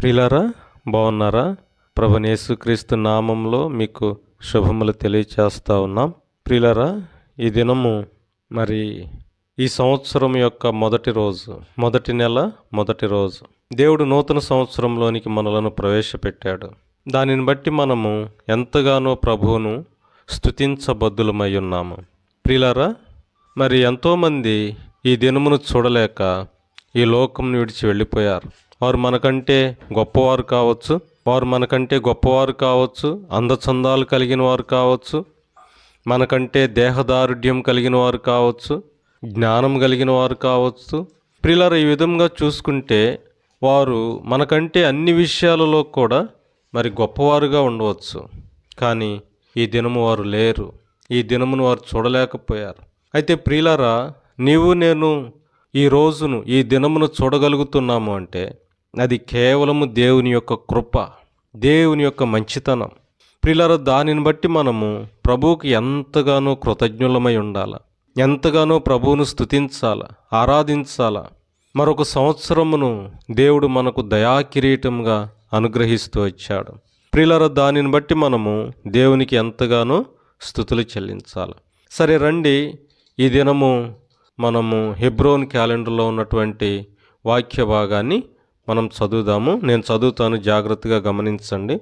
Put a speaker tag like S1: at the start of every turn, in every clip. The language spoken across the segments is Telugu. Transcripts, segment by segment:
S1: ప్రిలారా బాగున్నారా? ప్రభునేసుక్రీస్తు నామంలో మీకు శుభములు తెలియచేస్తా ఉన్నాం. ప్రిలారా ఈ దినము మరి ఈ సంవత్సరం యొక్క మొదటి రోజు మొదటి నెల మొదటి రోజు. దేవుడు నూతన సంవత్సరంలోనికి మనలను ప్రవేశపెట్టాడు. దానిని బట్టి మనము ఎంతగానో ప్రభువును స్థుతించబద్దులమై ఉన్నాము. ప్రిలారా మరి ఎంతోమంది ఈ దినమును చూడలేక ఈ లోకం విడిచి వెళ్ళిపోయారు. వారు మనకంటే గొప్పవారు కావచ్చు వారు మనకంటే గొప్పవారు కావచ్చు అందచందాలు కలిగిన వారు కావచ్చు మనకంటే దేహదారుఢ్యం కలిగిన వారు కావచ్చు జ్ఞానం కలిగిన వారు కావచ్చు. ప్రిలర్ ఈ విధంగా చూసుకుంటే వారు మనకంటే అన్ని విషయాలలో కూడా మరి గొప్పవారుగా ఉండవచ్చు. కానీ ఈ దినము వారు లేరు. ఈ దినమును వారు చూడలేకపోయారు. అయితే ప్రియులరా నీవు నేను ఈ రోజును ఈ దినమును చూడగలుగుతున్నాము అంటే అది కేవలము దేవుని యొక్క కృప దేవుని యొక్క మంచితనం. ప్రియులారా దానిని బట్టి మనము ప్రభువుకి ఎంతగానో కృతజ్ఞులమై ఉండాలి. ఎంతగానో ప్రభువును స్థుతించాల ఆరాధించాల. మరొక సంవత్సరమును దేవుడు మనకు దయాకిరీటంగా అనుగ్రహిస్తూ వచ్చాడు. ప్రిలర దానిని బట్టి మనము దేవునికి ఎంతగానో స్థుతులు చెల్లించాలి. సరే రండి. ఈ దినము మనము హెబ్రోన్ క్యాలెండర్లో ఉన్నటువంటి వాక్య భాగాన్ని మనం చదువుదాము. నేను చదువుతాను జాగ్రత్తగా గమనించండి.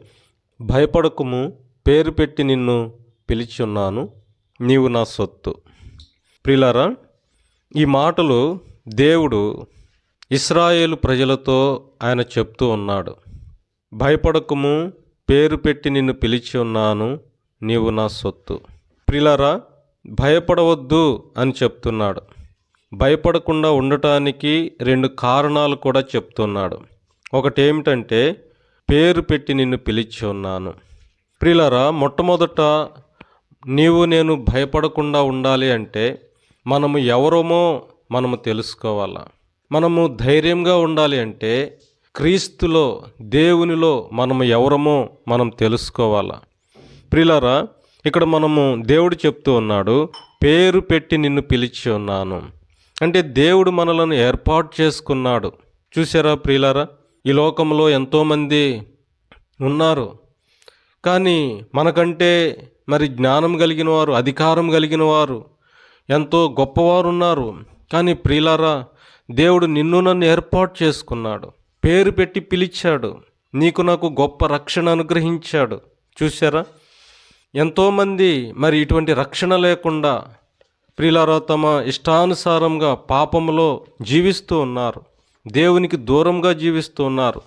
S1: భయపడకుము పేరు పెట్టి నిన్ను పిలిచి ఉన్నాను. నీవు నా సొత్తు. ప్రిలారా ఈ మాటలు దేవుడు ఇస్రాయేలు ప్రజలతో ఆయన చెప్తూ ఉన్నాడు. భయపడకుము పేరు పెట్టి నిన్ను పిలిచి ఉన్నాను. నీవు నా సొత్తు. ప్రిలారా భయపడవద్దు అని చెప్తున్నాడు. భయపడకుండా ఉండటానికి రెండు కారణాలు కూడా చెప్తున్నాడు. ఒకటి ఏమిటంటే పేరు పెట్టి నిన్ను పిలిచి ఉన్నాను. ప్రిలరా మొట్టమొదట నీవు నేను భయపడకుండా ఉండాలి అంటే మనము ఎవరమో మనము తెలుసుకోవాలా. మనము ధైర్యంగా ఉండాలి అంటే క్రీస్తులో దేవునిలో మనము ఎవరమో మనం తెలుసుకోవాలా. ప్రిలరా ఇక్కడ మనము దేవుడు చెప్తూ ఉన్నాడు పేరు పెట్టి నిన్ను పిలిచి ఉన్నాను. అంటే దేవుడు మనలను ఏర్పాటు చేసుకున్నాడు. చూసారా ప్రియులారా? ఈ లోకంలో ఎంతోమంది ఉన్నారు. కానీ మనకంటే మరి జ్ఞానం కలిగిన వారు అధికారం కలిగిన వారు ఎంతో గొప్పవారు ఉన్నారు. కానీ ప్రియులారా దేవుడు నిన్ను నన్ను ఏర్పాటు చేసుకున్నాడు. పేరు పెట్టి పిలిచాడు. నీకు నాకు గొప్ప రక్షణ అనుగ్రహించాడు. చూసారా ఎంతోమంది మరి ఇటువంటి రక్షణ లేకుండా ప్రియులారా తమ ఇష్టానుసారంగా పాపములో జీవిస్తూ ఉన్నారు. దేవునికి దూరంగా జీవిస్తూ ఉన్నారు.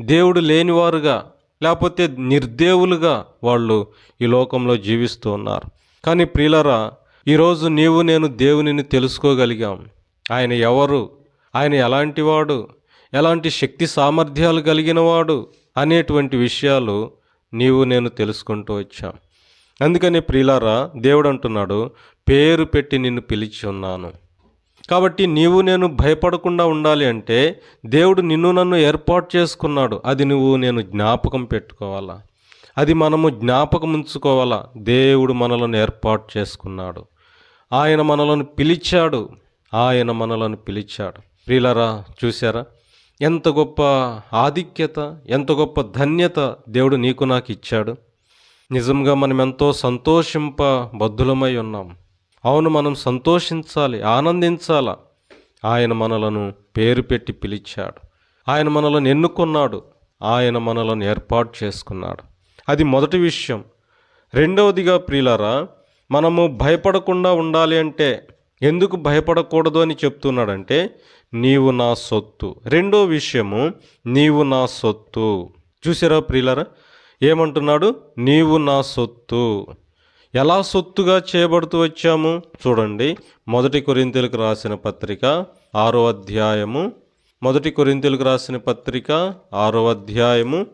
S1: దేవుడు లేనివారుగా లేకపోతే నిర్దేవులుగా వాళ్ళు ఈ లోకంలో జీవిస్తూ ఉన్నారు. కానీ ప్రియులరా ఈరోజు నీవు నేను దేవునిని తెలుసుకోగలిగాం. ఆయన ఎవరు? ఆయన ఎలాంటివాడు ఎలాంటి శక్తి సామర్థ్యాలు కలిగినవాడు? అనేటువంటి విషయాలు నీవు నేను తెలుసుకుంటూ వచ్చాం. అందుకని ప్రియులారా దేవుడు అంటున్నాడు పేరు పెట్టి నిన్ను పిలిచి ఉన్నాను. కాబట్టి నీవు నేను భయపడకుండా ఉండాలి అంటే దేవుడు నిన్ను నన్ను ఏర్పాటు చేసుకున్నాడు. అది నువ్వు నేను జ్ఞాపకం పెట్టుకోవాలా? అది మనము జ్ఞాపకం ఉంచుకోవాలా? దేవుడు మనలను ఏర్పాటు చేసుకున్నాడు. ఆయన మనలను పిలిచాడు. ఆయన మనలను పిలిచాడు. ప్రియులరా చూసారా ఎంత గొప్ప ఆధిక్యత ఎంత గొప్ప ధన్యత దేవుడు నీకు నాకు ఇచ్చాడు. నిజంగా మనం ఎంతో సంతోషింప బద్ధులమై ఉన్నాం. అవును మనం సంతోషించాలి ఆనందించాల? ఆయన మనలను పేరు పెట్టి పిలిచాడు. ఆయన మనలను ఎన్నుకున్నాడు. ఆయన మనలను ఏర్పాటు చేసుకున్నాడు. అది మొదటి విషయం. రెండవదిగా ప్రియులారా మనము భయపడకుండా ఉండాలి అంటే ఎందుకు భయపడకూడదు అని చెప్తున్నాడంటే నీవు నా సొత్తు. రెండో విషయము నీవు నా సొత్తు. చూసారా ప్రియులారా? ఏమంటున్నాడు? నీవు నా సొత్తు. ఎలా సొత్తుగా చేయబడుతూ వచ్చాము? చూడండి. మొదటి కొరింతలకు రాసిన పత్రిక ఆరో అధ్యాయము. మొదటి కొరింతలకు రాసిన పత్రిక ఆరో అధ్యాయము.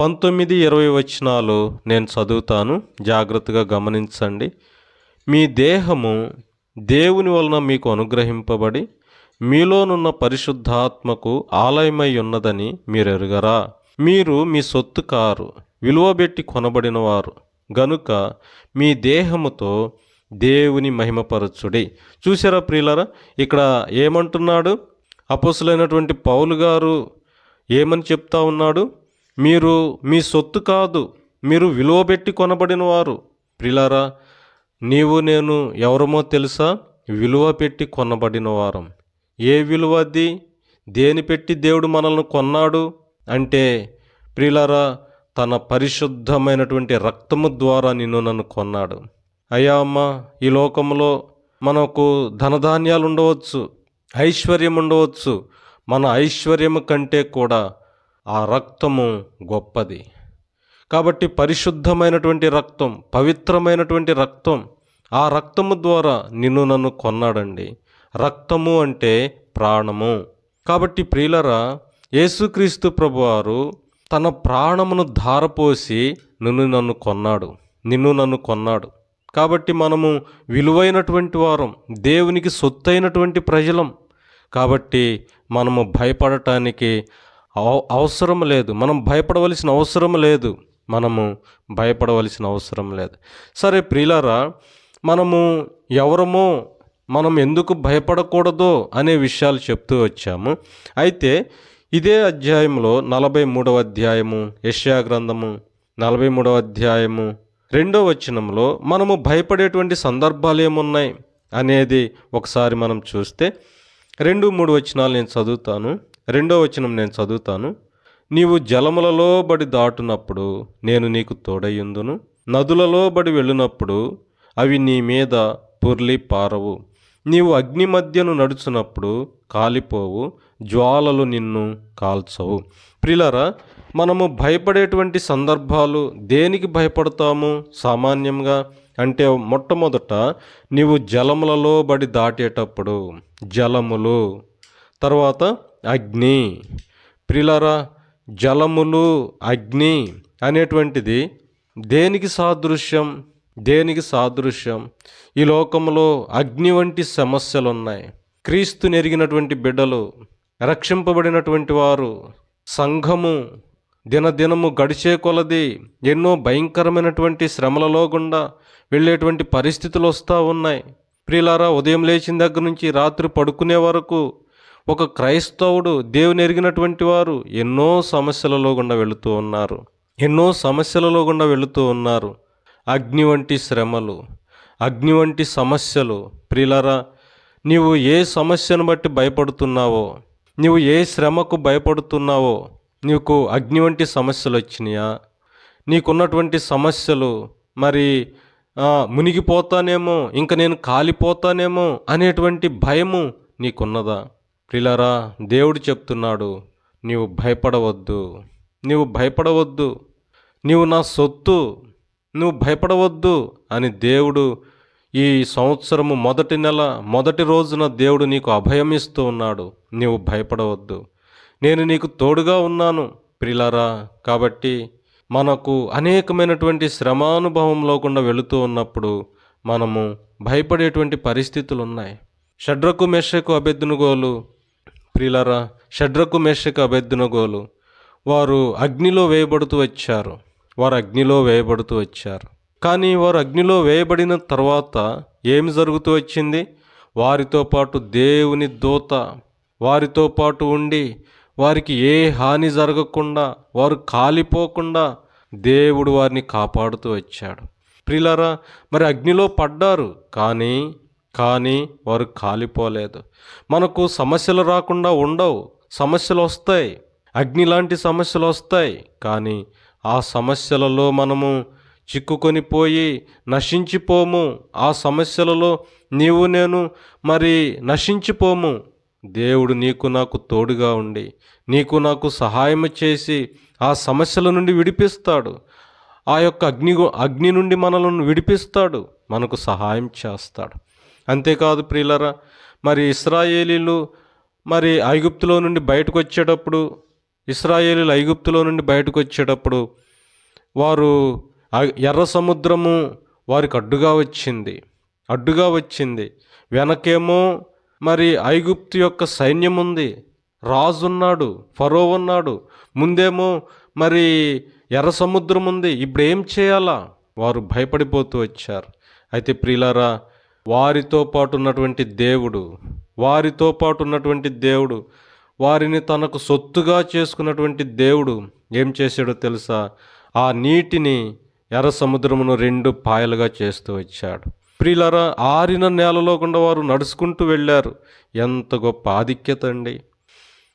S1: పంతొమ్మిది ఇరవై వచనాలు నేను చదువుతాను. జాగ్రత్తగా గమనించండి. మీ దేహము దేవుని వలన మీకు అనుగ్రహింపబడి మీలోనున్న పరిశుద్ధాత్మకు ఆలయమై ఉన్నదని మీరు ఎరుగరా మీరు మీ సొత్తు కారు విలువబెట్టి కొనబడినవారు. గనుక మీ దేహముతో దేవుని మహిమపరచుడి. చూసారా ప్రియులరా? ఇక్కడ ఏమంటున్నాడు? అపోసులైనటువంటి పౌలు గారు ఏమని చెప్తా ఉన్నాడు? మీరు మీ సొత్తు కాదు మీరు విలువ పెట్టి కొనబడిన వారు ప్రిలారా నీవు నేను ఎవరమో తెలుసా? విలువ పెట్టి కొనబడిన వారం ఏ విలువ అది? దేని పెట్టి దేవుడు మనల్ని కొన్నాడు? అంటే ప్రిలారా తన పరిశుద్ధమైనటువంటి రక్తము ద్వారా నిన్ను నన్ను కొన్నాడు. అయ్యా అమ్మ ఈ లోకంలో మనకు ధనధాన్యాలు ఉండవచ్చు ఐశ్వర్యం ఉండవచ్చు. మన ఐశ్వర్యము కంటే కూడా ఆ రక్తము గొప్పది. కాబట్టి పరిశుద్ధమైనటువంటి రక్తం పవిత్రమైనటువంటి రక్తం ఆ రక్తము ద్వారా నిన్ను నన్ను కొన్నాడండి. రక్తము అంటే ప్రాణము. కాబట్టి ప్రియులరా యేసుక్రీస్తు ప్రభువారు తన ప్రాణమును ధారపోసి నిన్ను నన్ను కొన్నాడు. నిన్ను నన్ను కొన్నాడు. కాబట్టి మనము విలువైనటువంటి వారం దేవునికి సొత్తైనటువంటి ప్రజలం. కాబట్టి మనము భయపడటానికి అవ- అవసరం లేదు. మనం భయపడవలసిన అవసరం లేదు. మనము భయపడవలసిన అవసరం లేదు. సరే ప్రియులారా మనము ఎవరమో మనం ఎందుకు భయపడకూడదో అనే విషయాలు చెప్తూ వచ్చాము. అయితే ఇదే అధ్యాయంలో నలభై మూడవ అధ్యాయము యెషయా గ్రంథము నలభై మూడవ అధ్యాయము రెండో వచనంలో మనము భయపడేటువంటి సందర్భాలు ఏమున్నాయి అనేది ఒకసారి మనం చూస్తే రెండు మూడు వచనాలు నేను చదువుతాను రెండో వచనం నేను చదువుతాను. నీవు జలములలో బడి దాటునప్పుడు నేను నీకు తోడయ్యుందును నదులలో బడి వెళ్ళినప్పుడు అవి నీ మీద పొర్లి పారవు. నీవు అగ్ని మధ్యను నడుచునప్పుడు కాలిపోవు జ్వాలలు నిన్ను కాల్చవు. ప్రిలరా మనము భయపడేటువంటి సందర్భాలు దేనికి భయపడతాము సామాన్యంగా? అంటే మొట్టమొదట నీవు జలములలో బడి దాటేటప్పుడు జలములు తర్వాత అగ్ని. ప్రిలరా జలములు అగ్ని అనేటువంటిది దేనికి సాదృశ్యం? దేనికి సాదృశ్యం? ఈ లోకంలో అగ్ని వంటి సమస్యలు ఉన్నాయి క్రీస్తు నెరిగినటువంటి బిడ్డలు రక్షింపబడినటువంటి వారు సంఘము దినదినము గడిచే కొలది ఎన్నో భయంకరమైనటువంటి శ్రమలలో గుండా వెళ్ళేటువంటి పరిస్థితులు వస్తూ ఉన్నాయి. ప్రియులారా ఉదయం లేచిన దగ్గర నుంచి రాత్రి పడుకునే వరకు ఒక క్రైస్తవుడు దేవుని ఎరిగినటువంటి వారు ఎన్నో సమస్యలలో గుండా వెళుతూ ఉన్నారు. ఎన్నో సమస్యలలో గుండా వెళుతూ ఉన్నారు. అగ్ని వంటి శ్రమలు అగ్ని వంటి సమస్యలు. ప్రియులారా నీవు ఏ సమస్యను బట్టి భయపడుతున్నావో నీవు ఏ శ్రమకు భయపడుతున్నావో నీకు అగ్ని వంటి సమస్యలు వచ్చినాయా? నీకున్నటువంటి సమస్యలు మరి మునిగిపోతానేమో ఇంక నేను కాలిపోతానేమో అనేటువంటి భయము నీకున్నదా? ప్రిలరా దేవుడు చెప్తున్నాడు నీవు భయపడవద్దు. నీవు భయపడవద్దు. నీవు నా సొత్తు. నువ్వు భయపడవద్దు అని దేవుడు ఈ సంవత్సరము మొదటి నెల మొదటి రోజున దేవుడు నీకు అభయం ఇస్తూ ఉన్నాడు. నీవు భయపడవద్దు. నేను నీకు తోడుగా ఉన్నాను ప్రిలారా. కాబట్టి మనకు అనేకమైనటువంటి శ్రమానుభవంలో గుండా వెళుతూ ఉన్నప్పుడు మనము భయపడేటువంటి పరిస్థితులు ఉన్నాయి షడ్రకు మెషకు అభ్యర్థునుగోలు ప్రిలరా. షడ్రకు మెషకు అభ్యర్థునుగోలు వారు అగ్నిలో వేయబడుతూ వచ్చారు. వారు అగ్నిలో వేయబడుతూ వచ్చారు. కానీ వారు అగ్నిలో వేయబడిన తర్వాత ఏమి జరుగుతూ వచ్చింది? వారితో పాటు దేవుని దూత వారితో పాటు ఉండి వారికి ఏ హాని జరగకుండా వారు కాలిపోకుండా దేవుడు వారిని కాపాడుతూ వచ్చాడు. ప్రిలరా మరి అగ్నిలో పడ్డారు. కానీ కానీ వారు కాలిపోలేదు. మనకు సమస్యలు రాకుండా ఉండవు. సమస్యలు వస్తాయి. అగ్ని లాంటి సమస్యలు వస్తాయి. కానీ ఆ సమస్యలలో మనము చిక్కుకొని పోయి నశించిపోము. ఆ సమస్యలలో నీవు నేను మరి నశించిపోము. దేవుడు నీకు నాకు తోడుగా ఉండి నీకు నాకు సహాయం చేసి ఆ సమస్యల నుండి విడిపిస్తాడు. ఆ యొక్క అగ్ని అగ్ని నుండి మనలను విడిపిస్తాడు మనకు సహాయం చేస్తాడు. అంతేకాదు ప్రియులరా మరి ఇస్రాయేలీలు మరి ఐగుప్తులో నుండి బయటకు వచ్చేటప్పుడు ఇస్రాయేలీలు ఐగుప్తులో నుండి బయటకు వచ్చేటప్పుడు వారు ఎర్ర సముద్రము వారికి అడ్డుగా వచ్చింది. అడ్డుగా వచ్చింది. వెనకేమో మరి ఐగుప్తు యొక్క సైన్యం ఉంది రాజున్నాడు ఫరో ఉన్నాడు. ముందేమో మరి ఎర్ర సముద్రం ఉంది ఇప్పుడు ఏం చేయాలా? వారు భయపడిపోతూ వచ్చారు. అయితే ప్రియులారా వారితో పాటు ఉన్నటువంటి దేవుడు వారితో పాటు ఉన్నటువంటి దేవుడు వారిని తనకు సొత్తుగా చేసుకున్నటువంటి దేవుడు ఏం చేశాడో తెలుసా? ఆ నీటిని ఎర్ర సముద్రమును రెండు పాయలుగా చేస్తూ వచ్చాడు. ప్రియులరా ఆరిన నేలలో గుండా వారు నడుచుకుంటూ వెళ్ళారు. ఎంత గొప్ప ఆధిక్యత అండి.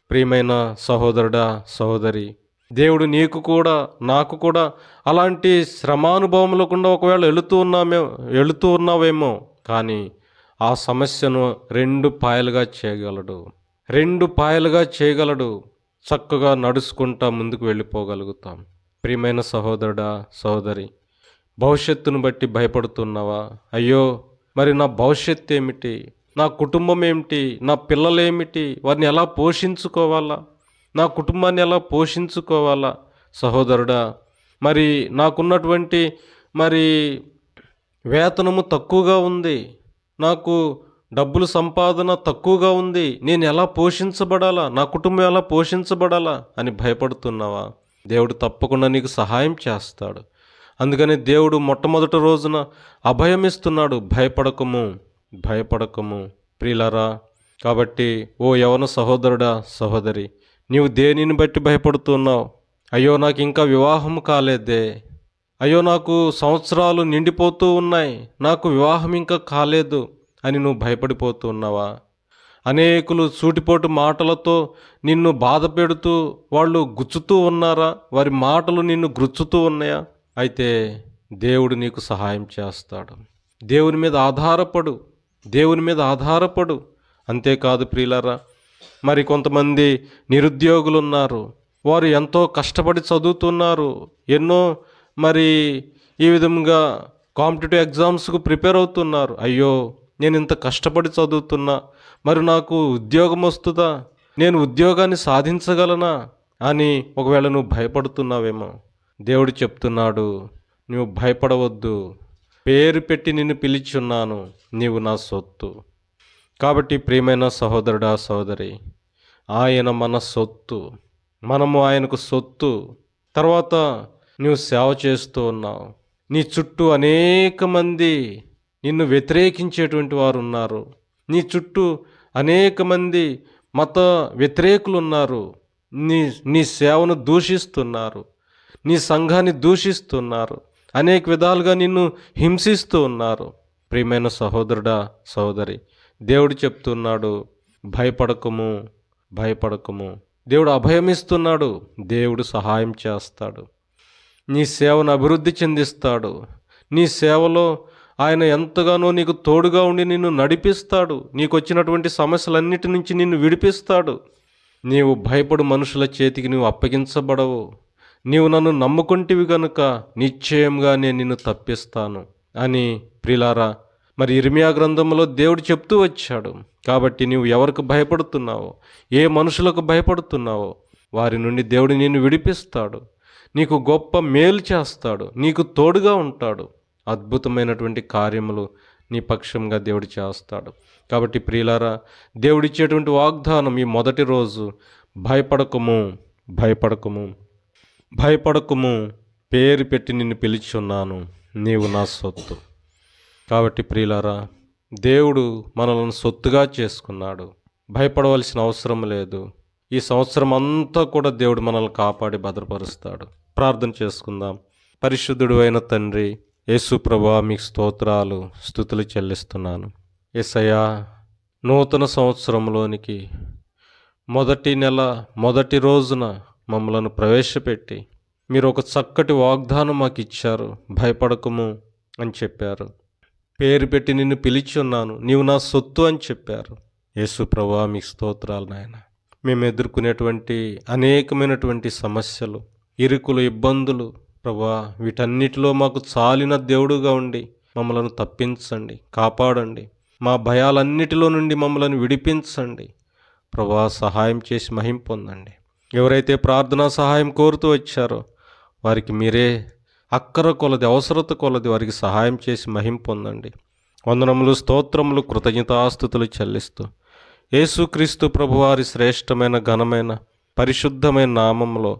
S1: ప్రియమైన సహోదరుడా సహోదరి దేవుడు నీకు కూడా నాకు కూడా అలాంటి శ్రమానుభవంలో కూడా ఒకవేళ వెళుతూ ఉన్నామే వెళుతూ ఉన్నావేమో కానీ ఆ సమస్యను రెండు పాయలుగా చేయగలడు. రెండు పాయలుగా చేయగలడు. చక్కగా నడుచుకుంటా ముందుకు వెళ్ళిపోగలుగుతాం. ప్రియమైన సహోదరుడా సహోదరి భవిష్యత్తును బట్టి భయపడుతున్నావా? అయ్యో మరి నా భవిష్యత్తు ఏమిటి? నా కుటుంబం ఏమిటి? నా పిల్లలేమిటి వారిని ఎలా పోషించుకోవాలా? నా కుటుంబాన్ని ఎలా పోషించుకోవాలా? సహోదరుడా మరి నాకున్నటువంటి మరి వేతనము తక్కువగా ఉంది. నాకు డబ్బులు సంపాదన తక్కువగా ఉంది. నేను ఎలా పోషించబడాలా? నా కుటుంబం ఎలా పోషించబడాలా? అని భయపడుతున్నావా? దేవుడు తప్పకుండా నీకు సహాయం చేస్తాడు. అందుకని దేవుడు మొట్టమొదటి రోజున అభయమిస్తున్నాడు భయపడకము భయపడకము ప్రియులరా కాబట్టి ఓ యవన సహోదరుడా సహోదరి నీవు దేనిని బట్టి భయపడుతున్నావు? అయ్యో నాకు ఇంకా వివాహం కాలేదే. అయ్యో నాకు సంవత్సరాలు నిండిపోతూ ఉన్నాయి నాకు వివాహం ఇంకా కాలేదు అని నువ్వు భయపడిపోతూ ఉన్నావా? అనేకులు సూటిపోటు మాటలతో నిన్ను బాధ పెడుతూ వాళ్ళు గుచ్చుతూ ఉన్నారా? వారి మాటలు నిన్ను గుచ్చుతూ ఉన్నాయా? అయితే దేవుడు నీకు సహాయం చేస్తాడు. దేవుని మీద ఆధారపడు. దేవుని మీద ఆధారపడు. అంతేకాదు ప్రియులరా మరి కొంతమంది నిరుద్యోగులు ఉన్నారు వారు ఎంతో కష్టపడి చదువుతున్నారు. ఎన్నో మరి ఈ విధంగా కాంపిటేటివ్ ఎగ్జామ్స్కు ప్రిపేర్ అవుతున్నారు. అయ్యో నేను ఇంత కష్టపడి చదువుతున్నా. మరి నాకు ఉద్యోగం వస్తుందా? నేను ఉద్యోగాన్ని సాధించగలనా? అని ఒకవేళ నువ్వు భయపడుతున్నావేమో. దేవుడు చెప్తున్నాడు నువ్వు భయపడవద్దు. పేరు పెట్టి నిన్ను పిలిచున్నాను. నీవు నా సొత్తు. కాబట్టి ప్రియమైన సహోదరుడా సహోదరి ఆయన మన సొత్తు. మనము ఆయనకు సొత్తు. తర్వాత నువ్వు సేవ చేస్తూ ఉన్నావు. నీ చుట్టూ అనేక మంది నిన్ను వ్యతిరేకించేటువంటి వారు ఉన్నారు. నీ చుట్టూ అనేక మంది మత వ్యతిరేకులు ఉన్నారు నీ నీ సేవను దూషిస్తున్నారు. నీ సంఘాన్ని దూషిస్తున్నారు. అనేక విధాలుగా నిన్ను హింసిస్తూ ఉన్నారు. ప్రియమైన సహోదరుడా సహోదరి దేవుడు చెప్తున్నాడు భయపడకము భయపడకము. దేవుడు అభయమిస్తున్నాడు దేవుడు సహాయం చేస్తాడు. నీ సేవను అభివృద్ధి చెందిస్తాడు. నీ సేవలో ఆయన ఎంతగానో నీకు తోడుగా ఉండి నిన్ను నడిపిస్తాడు. నీకు వచ్చినటువంటి సమస్యలన్నిటి నుంచి నిన్ను విడిపిస్తాడు. నీవు భయపడు మనుషుల చేతికి నువ్వు అప్పగించబడవు. నీవు నన్ను నమ్ముకుంటివి గనుక నిశ్చయంగా నేను నిన్ను తప్పిస్తాను అని ప్రిలారా మరి ఇర్మియా గ్రంథంలో దేవుడు చెప్తూ వచ్చాడు. కాబట్టి నీవు ఎవరికి భయపడుతున్నావో ఏ మనుషులకు భయపడుతున్నావో వారి నుండి దేవుడు నిన్ను విడిపిస్తాడు. నీకు గొప్ప మేలు చేస్తాడు. నీకు తోడుగా ఉంటాడు. అద్భుతమైనటువంటి కార్యములు నీ పక్షంగా దేవుడు చేస్తాడు. కాబట్టి ప్రియులారా దేవుడిచ్చేటువంటి వాగ్దానం ఈ మొదటి రోజు భయపడకము భయపడకము భయపడకము పేరు పెట్టి నిన్ను పిలిచున్నాను నీవు నా సొత్తు. కాబట్టి ప్రియులారా దేవుడు మనల్ని సొత్తుగా చేసుకున్నాడు. భయపడవలసిన అవసరం లేదు. ఈ సంవత్సరం అంతా కూడా దేవుడు మనల్ని కాపాడి భద్రపరుస్తాడు. ప్రార్థన చేసుకుందాం. పరిశుద్ధుడు అయిన తండ్రి యేసు ప్రభా మీకు స్తోత్రాలు స్థుతులు చెల్లిస్తున్నాను. ఎసయ్యా నూతన సంవత్సరంలోనికి మొదటి నెల మొదటి రోజున మమ్మలను ప్రవేశపెట్టి మీరు ఒక చక్కటి వాగ్దానం మాకు ఇచ్చారు భయపడకము అని చెప్పారు. పేరు పెట్టి నిన్ను పిలిచి ఉన్నాను నీవు నా సొత్తు అని చెప్పారు. యేసు ప్రభా మీకు స్తోత్రాలు నాయన. మేము ఎదుర్కొనేటువంటి అనేకమైనటువంటి సమస్యలు ఇరుకులు ఇబ్బందులు ప్రభా వీటన్నిటిలో మాకు చాలిన దేవుడుగా ఉండి మమ్మలను తప్పించండి కాపాడండి. మా భయాలన్నిటిలో నుండి మమ్మలను విడిపించండి. ప్రభా సహాయం చేసి మహిం పొందండి. ఎవరైతే ప్రార్థనా సహాయం కోరుతూ వచ్చారో వారికి మీరే అక్కర కొలది అవసరత కొలది వారికి సహాయం చేసి మహిం పొందండి. వందనములు స్తోత్రములు కృతజ్ఞతాస్థుతులు చెల్లిస్తూ యేసుక్రీస్తు ప్రభువారి శ్రేష్టమైన ఘనమైన పరిశుద్ధమైన నామంలో